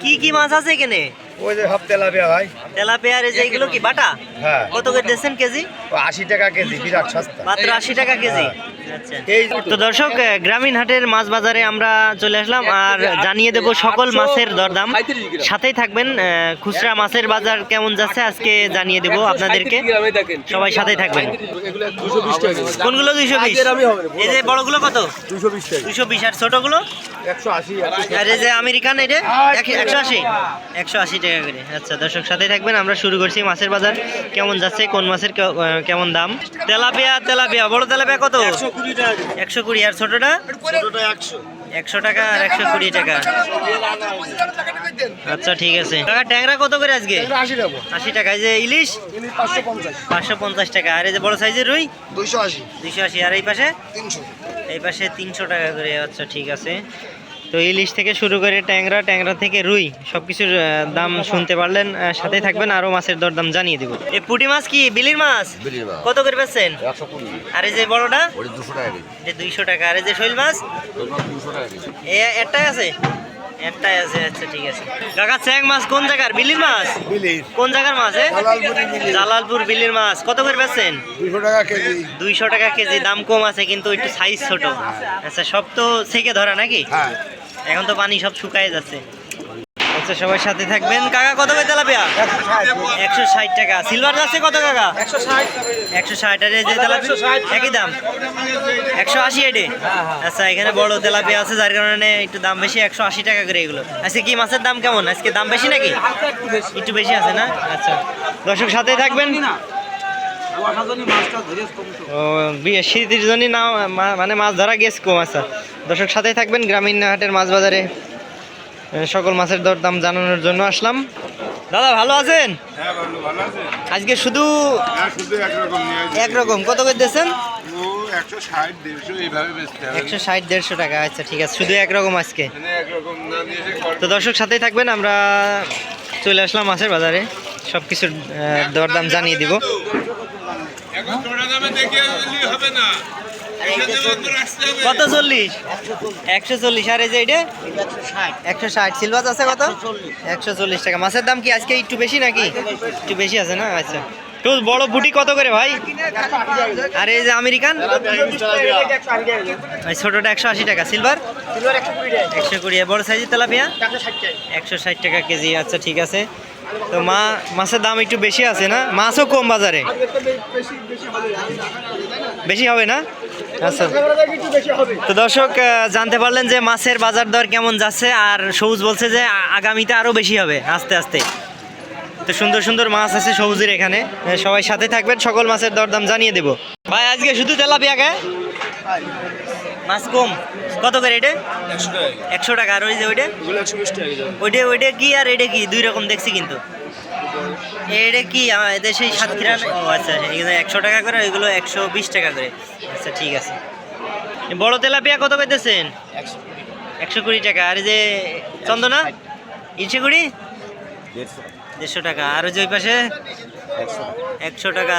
কি কি মাছ আছে এখানে? ওই যে সব তেলাপিয়া ভাই। তেলাপিয়ার এই যে এগুলো কি বাটা? হ্যাঁ। কত করে দিচ্ছেন কেজি? আশি টাকা কেজি বিরাট সস্তা। মাত্র আশি টাকা কেজি। এই তো দর্শক গ্রামীণ হাটের মাছ বাজারে আমরা চলে আসলাম আর জানিয়ে দেব সকল মাছের দরদাম। সাথেই থাকবেন খুচরা মাছের বাজার কেমন যাচ্ছে আজকে জানিয়ে দেব আপনাদেরকে। সবাই সাথেই থাকবেন। কোনগুলো দুইশো বিশ? এই যে বড়গুলো কত? দুইশো বিশ আর ছোটগুলো? আর এই যে আমেরিকান এটা এক- একশো আশি? একশো আশি টাকা করে। আচ্ছা দর্শক সাথেই থাকবেন। আমরা শুরু করছি মাছের বাজার। কেমন যাচ্ছে কোন মাছের কেমন দাম? তেলাপিয়া তেলাপিয়া বড় তেলাপিয়া কত? কুড়ি টাকা একশো কুড়ি আর ছোটটা? ছোটটা একশো। একশো টাকা আর একশো কুড়ি টাকা। আচ্ছা ঠিক আছে। টাকা ট্যাংরা কত করে আজকে? আশি টাকা। এই যে ইলিশ পাঁচশো পঞ্চাশ। পাঁচশো পঞ্চাশ টাকা। আর এই যে বড় সাইজের রুই? দুইশো আশি। দুইশো আশি। আর এই পাশে? তিনশো। এই পাশে তিনশো টাকা করে। আচ্ছা ঠিক আছে। তো ইলিশ থেকে শুরু করে ট্যাংরা ট্যাংরা থেকে রুই সব কিছুর দাম শুনতে পারলেন আহ, সাথে থাকবেন আরও মাছের দরদাম জানিয়ে দেবো। এই পুঁটি মাছ কি? বিলির মাছ? বিলির মাছ। কত করে কুড়ি। আর এই যে বড়টা? এটা দুইশো টাকা। আর এই যে শৈল মাছ? একটাই আছে? একটাই আছে আচ্ছা ঠিক আছে। কাকা চ্যাং মাছ কোন জায়গার? বিলির মাছ? বিলির। কোন জায়গার মাছ এ? জালালপুরি বিলির। জালালপুর বিলির মাছ। কত করে বেচছেন? কেজি। দুইশো টাকা কেজি। দাম কম আছে কিন্তু একটু সাইজ ছোট। আচ্ছা সব তো থেকে ধরা নাকি? হ্যাঁ। এখন তো পানি সব শুকায় যাচ্ছে। আচ্ছা সবাই সাথে থাকবেন। কাকা, কত করে তেলাপিয়া? একশো ষাট টাকা। সিলভার যাচ্ছে কত, কাকা? একশো ষাট। আর যে একই দাম? একশো আশি এটে? আচ্ছা এখানে বড় তেলাপিয়া আছে, যার কারণে একটু দাম বেশি, একশো আশি টাকা করে এগুলো। আজকে কি মাছের দাম কেমন? আজকে দাম বেশি নাকি? একটু বেশি আছে না? আচ্ছা। দর্শক, সাথে থাকবেন। ও, বিয়ে শীতের জন্য না মানে মাছ ধরা গেছ কম আচ্ছা। দর্শক সাথেই থাকবেন গ্রামীণ হাটের মাছ বাজারে সকল মাছের দর দাম জানানোর জন্য আসলাম। দাদা ভালো আছেন? হ্যাঁ আজকে শুধু হ্যাঁ একরকম কত করে দিয়েছেন? একশো ষাট দেড়শো টাকা। আচ্ছা ঠিক আছে শুধু একরকম আজকে। তো দর্শক সাথেই থাকবেন আমরা চলে আসলাম মাছের বাজারে। সব কিছুর দরদাম জানিয়ে দিব। হবে না। কত চল্লিশ? একশো চল্লিশ। আর এই যে এটা? একশো ষাট। সিলভার আছে কত? একশো চল্লিশ টাকা। মাছের দাম কি আজকে একটু বেশি নাকি? একটু বেশি আছে না? আচ্ছা। তো বড় বুটি কত করে ভাই? আর এই যে আমেরিকান? ছোটটা একশো আশি টাকা। সিলভার? একশো কুড়ি। বড় সাইজের তেলাপিয়া? একশো ষাট টাকা কেজি। আচ্ছা ঠিক আছে। তো মা, মাছের দাম একটু বেশি আছে না? মাছও কম বাজারে। বেশি হবে না? আচ্ছা তো দর্শক জানতে পারলেন যে মাছের বাজার দর কেমন যাচ্ছে আর সবুজ বলছে যে আগামীতে আরও বেশি হবে আস্তে আস্তে। তো সুন্দর সুন্দর মাছ আছে সবুজের এখানে। সবাই সাথে থাকবেন সকল মাছের দরদাম জানিয়ে দেবো। ভাই আজকে শুধু তেলাপিয়া কে? মাছ কম। কত করে এটা? একশো টাকা। আর ওই যে ওইটা? ওইটা ওইটা কি আর এটা কি? দুই রকম দেখছি কিন্তু। এটা কি? আমার দেশে সাতক্ষীরা ও আচ্ছা এগুলো একশো টাকা করে ওইগুলো একশো বিশ টাকা করে। আচ্ছা ঠিক আছে। বড় তেলাপিয়া কত পেতেছেন একশো কুড়ি টাকা। আর এই যে চন্দনা? ইনশো কুড়ি? দেড়শো টাকা। আর ওই যে ওই পাশে? একশো টাকা।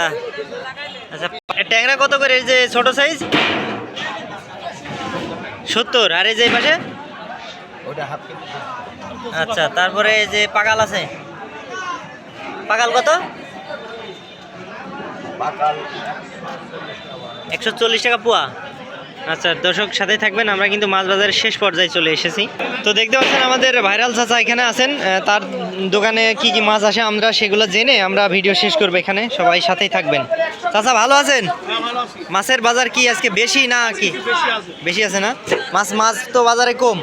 আচ্ছা ট্যাংরা কত করে? এই যে ছোট সাইজ সত্তর। আর এই যে পাশে? আচ্ছা তারপরে যে পাগাল আছে? পাগাল কত? একশো চল্লিশ টাকা পোয়া। আচ্ছা দর্শক সাথে থাকবেন আমরা কিন্তু মাছ বাজারের শেষ পর্যায়ে চলে এসেছি। তো দেখতে পাচ্ছেন আমাদের ভাইরাল চাচা এখানে আছেন তার দোকানে কি কি মাছ আসে আমরা সেগুলো জেনে আমরা ভিডিও শেষ করব এখানে সবাই সাথেই থাকবেন। চাচা ভালো আছেন? মাছের বাজার কি আজকে বেশি না কি? বেশি আছে। না? মাছ মাছ তো বাজারে কম।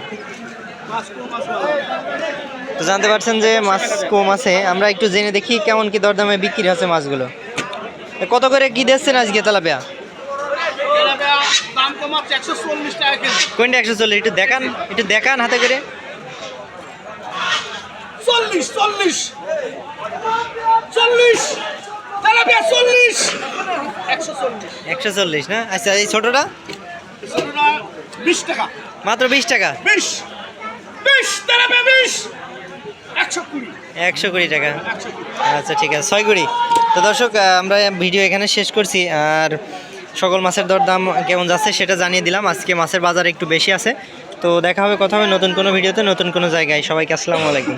তো জানতে পারছেন যে মাছ কম আছে। আমরা একটু জেনে দেখি কেমন কি দরদামে বিক্রি হচ্ছে মাছগুলো। কত করে কি দিচ্ছেন আজকে তেলাপিয়া? কোনটা একশো চল্লিশ? একটু দেখান একটু দেখান হাতে করে। চল্লিশ চল্লিশ। চল্লিশ। একশো চল্লিশ না? আচ্ছা এই ছোটোটা? ছোটটা বিশ টাকা। মাত্র বিশ টাকা? বিশ। বিশ তেলাপিয়া বিশ। একশো কুড়ি। টাকা। আচ্ছা ঠিক আছে। ছয় কুড়ি। তো দর্শক আমরা ভিডিও এখানে শেষ করছি। আর সকল মাছের দর দাম কেমন যাচ্ছে সেটা জানিয়ে দিলাম। আজকে মাছের বাজার একটু বেশি আছে। তো দেখা হবে, কথা হবে নতুন কোনো ভিডিওতে, নতুন কোনো জায়গায়। সবাইকে আসসালামু আলাইকুম।